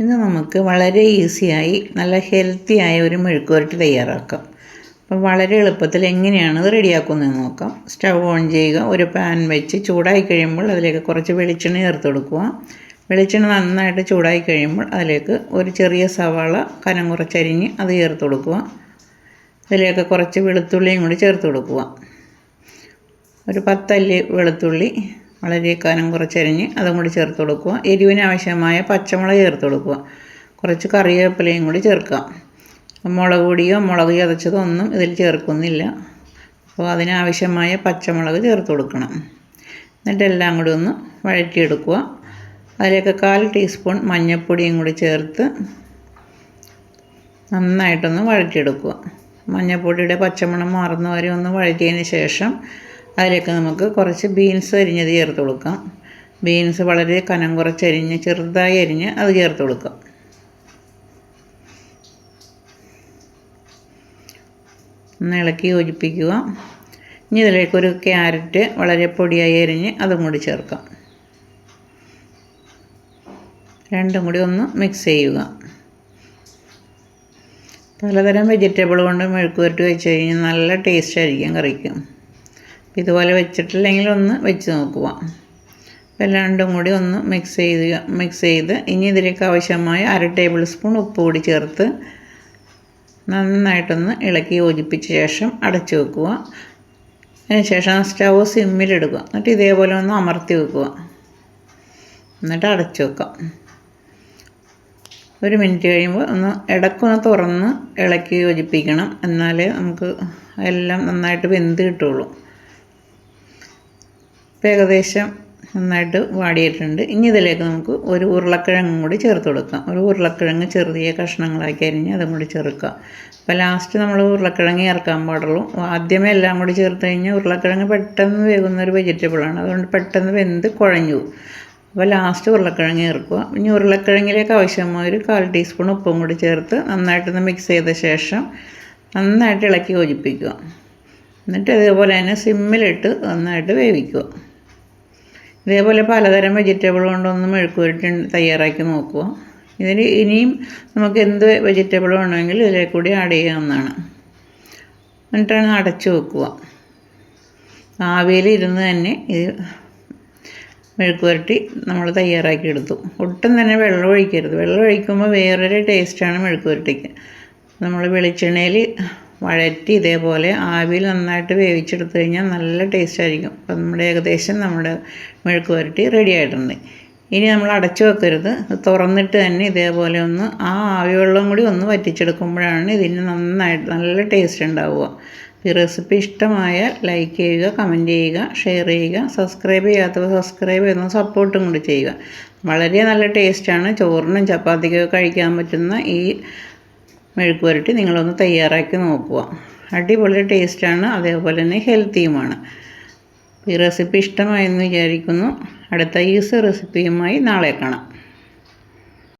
ഇന്ന് നമുക്ക് വളരെ ഈസിയായി നല്ല ഹെൽത്തിയായ ഒരു മെഴുക്കുവരട്ടി തയ്യാറാക്കാം. അപ്പോൾ വളരെ എളുപ്പത്തിൽ എങ്ങനെയാണ് ഇത് റെഡിയാക്കുന്നതെന്ന് നോക്കാം. സ്റ്റവ് ഓൺ ചെയ്യുക. ഒരു പാൻ വെച്ച് ചൂടായി കഴിയുമ്പോൾ അതിലേക്ക് കുറച്ച് വെളിച്ചെണ്ണ ചേർത്ത് കൊടുക്കുക. വെളിച്ചെണ്ണ നന്നായിട്ട് ചൂടായി കഴിയുമ്പോൾ അതിലേക്ക് ഒരു ചെറിയ സവാള കനം കുറച്ചരിഞ്ഞ് അത് ചേർത്ത് കൊടുക്കുക. അതിലേക്ക് കുറച്ച് വെളുത്തുള്ളിയും കൂടി ചേർത്ത് കൊടുക്കുക. ഒരു പത്തല്ലി വെളുത്തുള്ളി വളരെ കനം കുറച്ചരിഞ്ഞ് അതും കൂടി ചേർത്ത് കൊടുക്കുക. എരിവിന് ആവശ്യമായ പച്ചമുളക് ചേർത്ത് കൊടുക്കുക. കുറച്ച് കറിവേപ്പിലയും കൂടി ചേർക്കാം. മുളക് പൊടിയോ മുളക് ചതച്ചതോ ഒന്നും ഇതിൽ ചേർക്കുന്നില്ല. അപ്പോൾ അതിനാവശ്യമായ പച്ചമുളക് ചേർത്ത് കൊടുക്കണം. എന്നിട്ട് എല്ലാം കൂടി ഒന്ന് വഴറ്റിയെടുക്കുക. അതിലേക്ക് കാൽ ടീസ്പൂൺ മഞ്ഞൾപ്പൊടിയും കൂടി ചേർത്ത് നന്നായിട്ടൊന്ന് വഴറ്റിയെടുക്കുക. മഞ്ഞൾപ്പൊടിയുടെ പച്ചമണം മാറുന്ന വരെ ഒന്ന് വഴറ്റിയതിന് ശേഷം അതിലേക്ക് നമുക്ക് കുറച്ച് ബീൻസ് അരിഞ്ഞത് ചേർത്ത് കൊടുക്കാം. ബീൻസ് വളരെ കനം കുറച്ച് കുറച്ചരിഞ്ഞ് ചെറുതായി അരിഞ്ഞ് അത് ചേർത്ത് കൊടുക്കാം. ഒന്ന് ഇളക്കി യോജിപ്പിക്കുക. ഇനി ഇതിലേക്ക് ഒരു ക്യാരറ്റ് വളരെ പൊടിയായി അരിഞ്ഞ് അതും കൂടി ചേർക്കാം. രണ്ടും കൂടി ഒന്ന് മിക്സ് ചെയ്യുക. പലതരം വെജിറ്റബിൾ കൊണ്ട് മെഴുക്ക് പുരട്ടി വെച്ച് കഴിഞ്ഞാൽ നല്ല ടേസ്റ്റ് ആയിരിക്കും കറിക്ക്. ഇതുപോലെ വെച്ചിട്ടില്ലെങ്കിൽ ഒന്ന് വെച്ച് നോക്കുക. അപ്പോൾ കൂടി ഒന്ന് മിക്സ് ചെയ്ത് മിക്സ് ചെയ്ത് ഇനി ഇതിലേക്ക് ആവശ്യമായ അര ടേബിൾ സ്പൂൺ ഉപ്പ് കൂടി ചേർത്ത് നന്നായിട്ടൊന്ന് ഇളക്കി യോജിപ്പിച്ച ശേഷം അടച്ചു വെക്കുക. അതിനുശേഷം സ്റ്റവ് സിമ്മിലെടുക്കുക എന്നിട്ട് ഇതേപോലെ ഒന്ന് അമർത്തി വെക്കുക. എന്നിട്ട് അടച്ചു വെക്കാം. ഒരു മിനിറ്റ് കഴിയുമ്പോൾ ഒന്ന് ഇടക്കൊന്ന് തുറന്ന് ഇളക്കി യോജിപ്പിക്കണം. എന്നാലേ നമുക്ക് എല്ലാം നന്നായിട്ട് വെന്ത് കിട്ടുള്ളൂ ഇപ്പോൾ ഏകദേശം നന്നായിട്ട് വാടിയിട്ടുണ്ട്. ഇനി ഇതിലേക്ക് നമുക്ക് ഒരു ഉരുളക്കിഴങ്ങും കൂടി ചേർത്ത് കൊടുക്കാം. ഒരു ഉരുളക്കിഴങ്ങ് ചെറിയ കഷ്ണങ്ങളാക്കി അരിഞ്ഞ് അതും കൂടി ചേർക്കുക. അപ്പോൾ ലാസ്റ്റ് നമ്മൾ ഉരുളക്കിഴങ്ങ് ചേർക്കാൻ പാടുള്ളൂ. ആദ്യമേ എല്ലാം കൂടി ചേർത്ത് കഴിഞ്ഞാൽ ഉരുളക്കിഴങ്ങ് പെട്ടെന്ന് വേകുന്ന ഒരു വെജിറ്റബിളാണ് അതുകൊണ്ട് പെട്ടെന്ന് വെന്ത് കുഴഞ്ഞു അപ്പോൾ ലാസ്റ്റ് ഉരുളക്കിഴങ്ങ് ചേർക്കുക. ഇനി ഉരുളക്കിഴങ്ങിലേക്ക് ആവശ്യമായ ഒരു കാൽ ടീസ്പൂൺ ഉപ്പും കൂടി ചേർത്ത് നന്നായിട്ടൊന്ന് മിക്സ് ചെയ്ത ശേഷം നന്നായിട്ട് ഇളക്കി യോജിപ്പിക്കുക. എന്നിട്ട് ഇതേപോലെ തന്നെ സിമ്മിലിട്ട് നന്നായിട്ട് വേവിക്കുക. ഇതേപോലെ പലതരം വെജിറ്റബിൾ കൊണ്ടൊന്നും മെഴുക്കുപുരട്ടി തയ്യാറാക്കി നോക്കുക. ഇതിന് ഇനിയും നമുക്ക് എന്ത് വെജിറ്റബിൾ വേണമെങ്കിലും ഇതിലേ കൂടി ആഡ് ചെയ്യാവുന്നതാണ്. എന്നിട്ടാണ് അടച്ചു വെക്കുക. ആവിയിൽ ഇരുന്ന് തന്നെ ഇത് മെഴുക്കുപുരട്ടി നമ്മൾ തയ്യാറാക്കി എടുത്തു. ഒട്ടും തന്നെ വെള്ളം ഒഴിക്കരുത്. വെള്ളം ഒഴിക്കുമ്പോൾ വേറൊരു ടേസ്റ്റാണ് മെഴുക്കുപുരട്ടിക്ക്. നമ്മൾ വെളിച്ചെണ്ണയിൽ വഴറ്റി ഇതേപോലെ ആവിയിൽ നന്നായിട്ട് വേവിച്ചെടുത്ത് കഴിഞ്ഞാൽ നല്ല ടേസ്റ്റ് ആയിരിക്കും. അപ്പം നമ്മുടെ ഏകദേശം നമ്മുടെ മെഴുക്ക് വരട്ടി റെഡി ആയിട്ടുണ്ട്. ഇനി നമ്മൾ അടച്ചു വെക്കരുത്. തുറന്നിട്ട് തന്നെ ഇതേപോലെ ഒന്ന് ആ ആവി വെള്ളം കൂടി ഒന്ന് വറ്റിച്ചെടുക്കുമ്പോഴാണ് ഇതിന് നന്നായിട്ട് നല്ല ടേസ്റ്റ് ഉണ്ടാവുക. ഈ റെസിപ്പി ഇഷ്ടമായാൽ ലൈക്ക് ചെയ്യുക കമന്റ് ചെയ്യുക ഷെയർ ചെയ്യുക സബ്സ്ക്രൈബ് ചെയ്യാത്തവർ സബ്സ്ക്രൈബ് ചെയ്യുന്ന സപ്പോർട്ടും കൂടി ചെയ്യുക. വളരെ നല്ല ടേസ്റ്റാണ് ചോറിനും ചപ്പാത്തിക്കൊക്കെ കഴിക്കാൻ പറ്റുന്ന ഈ മെഴുക്ക് പുരട്ടി നിങ്ങളൊന്ന് തയ്യാറാക്കി നോക്കുക. അടിപൊളി ടേസ്റ്റാണ്. അതേപോലെ തന്നെ ഹെൽത്തിയുമാണ്. ഈ റെസിപ്പി ഇഷ്ടമായെന്ന് വിചാരിക്കുന്നു. അടുത്ത ഈസ് റെസിപ്പിയുമായി നാളെ കാണാം.